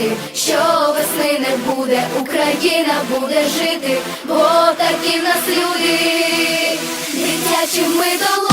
вірити, що весни не буде, Україна буде жити, бо такі в нас люди, дитячі ми долу.